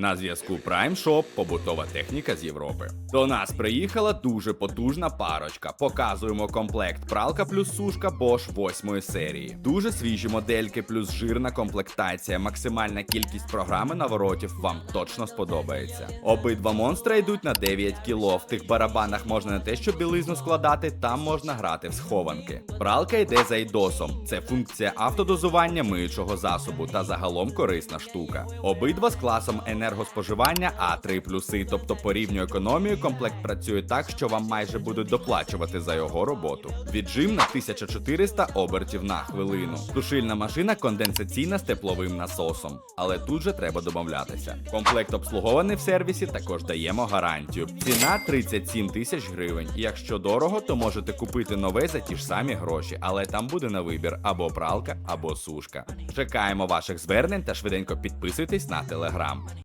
На зв'язку Prime Shop – побутова техніка з Європи. До нас приїхала дуже потужна парочка. Показуємо комплект пралка плюс сушка Bosch 8 серії. Дуже свіжі модельки плюс жирна комплектація. Максимальна кількість програми наворотів вам точно сподобається. Обидва монстра йдуть на 9 кіло. В тих барабанах можна не те, що білизну складати, там можна грати в схованки. Пралка йде за ідосом. Це функція автодозування миючого засобу та загалом корисна штука. Обидва з класом енергоспоживання А3 плюси, тобто по рівню економії комплект працює так, що вам майже будуть доплачувати за його роботу. Віджим на 1400 обертів на хвилину. Сушильна машина конденсаційна з тепловим насосом, але тут же треба домовлятися. Комплект обслугований в сервісі, також даємо гарантію. Ціна 37 тисяч гривень. Якщо дорого, то можете купити нове за ті ж самі гроші, але там буде на вибір або пралка, або сушка. Чекаємо ваших звернень та швиденько підписуйтесь на телеграм.